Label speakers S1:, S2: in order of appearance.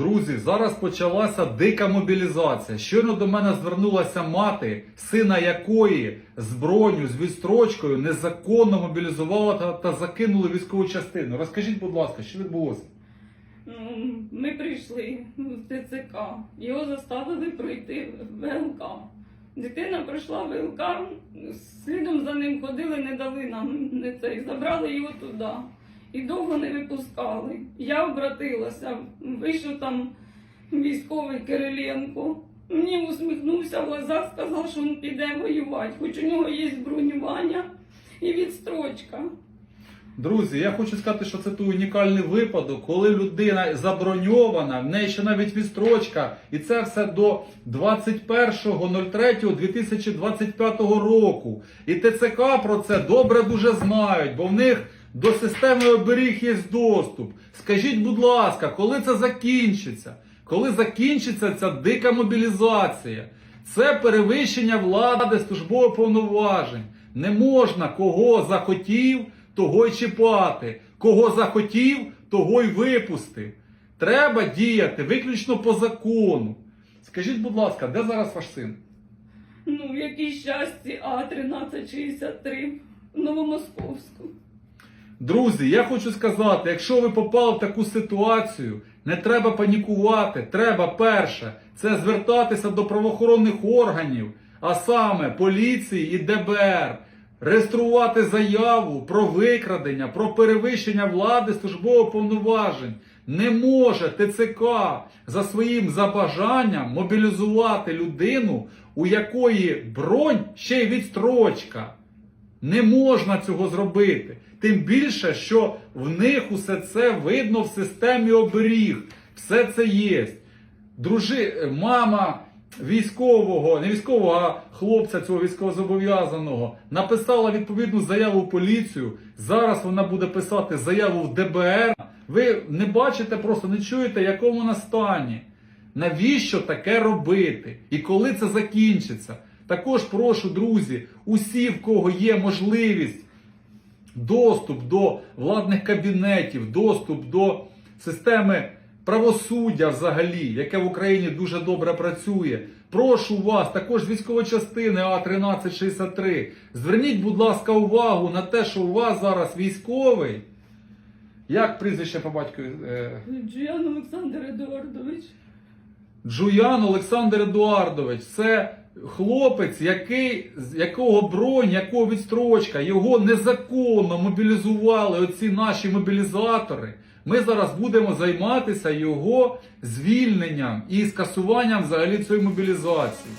S1: Друзі, зараз почалася дика мобілізація. Щойно до мене звернулася мати, сина якої з броню, з відстрочкою незаконно мобілізувала та, та закинули військову частину. Розкажіть, будь ласка, що відбулося?
S2: Ну, Ми прийшли в ТЦК, його заставили пройти ВЛК. Дитина пройшла ВЛК, слідом за ним ходили, не дали нам не цей, забрали його туди. І довго не випускали. Я обратилася, вийшов там військовий Кириленко. Мені усміхнувся в глазах, сказав, що він піде воювати, хоч у нього є бронювання і відстрочка. Друзі,
S1: я хочу сказати, що це той унікальний випадок, коли людина заброньована, в неї ще навіть відстрочка, і це все до 21.03.2025 року. І ТЦК про це добре дуже знають, бо в них до системи оберіг є доступ. Скажіть, будь ласка, коли це закінчиться? Коли закінчиться ця дика мобілізація? Це перевищення влади службових повноважень. Не можна кого захотів, того й чіпати. Кого захотів, того й випустив. Треба діяти виключно по закону. Скажіть, будь ласка, де зараз ваш син?
S2: Ну, в якій щасті А1363 в Новомосковську.
S1: Друзі, я хочу сказати, якщо ви попали в таку ситуацію, не треба панікувати. Треба перше це звертатися до правоохоронних органів, а саме поліції і ДБР, реєструвати заяву про викрадення, про перевищення влади службових повноважень. Не може ТЦК за своїм забажанням мобілізувати людину, у якої бронь ще й відстрочка. Не можна цього зробити. Тим більше, що в них усе це видно в системі оберіг. Все це є. Дружи, мама військового, не військового, а хлопця цього військовозобов'язаного написала відповідну заяву в поліцію. Зараз вона буде писати заяву в ДБР. Ви не бачите, просто не чуєте, якому вона стані. Навіщо таке робити? І коли це закінчиться? Також прошу, друзі, усі, в кого є можливість, доступ до владних кабінетів, доступ до системи правосуддя взагалі, яке в Україні дуже добре працює. Прошу вас, також з військової частини А1363. Зверніть, будь ласка, увагу на те, що у вас зараз військовий. Як прізвище по батькові? Е,
S2: Джуян Олександр Едуардович.
S1: Джуян Олександр Едуардович, це хлопець, який, якого бронь, якого відстрочка, його незаконно мобілізували оці наші мобілізатори. Ми зараз будемо займатися його звільненням і скасуванням взагалі цієї мобілізації.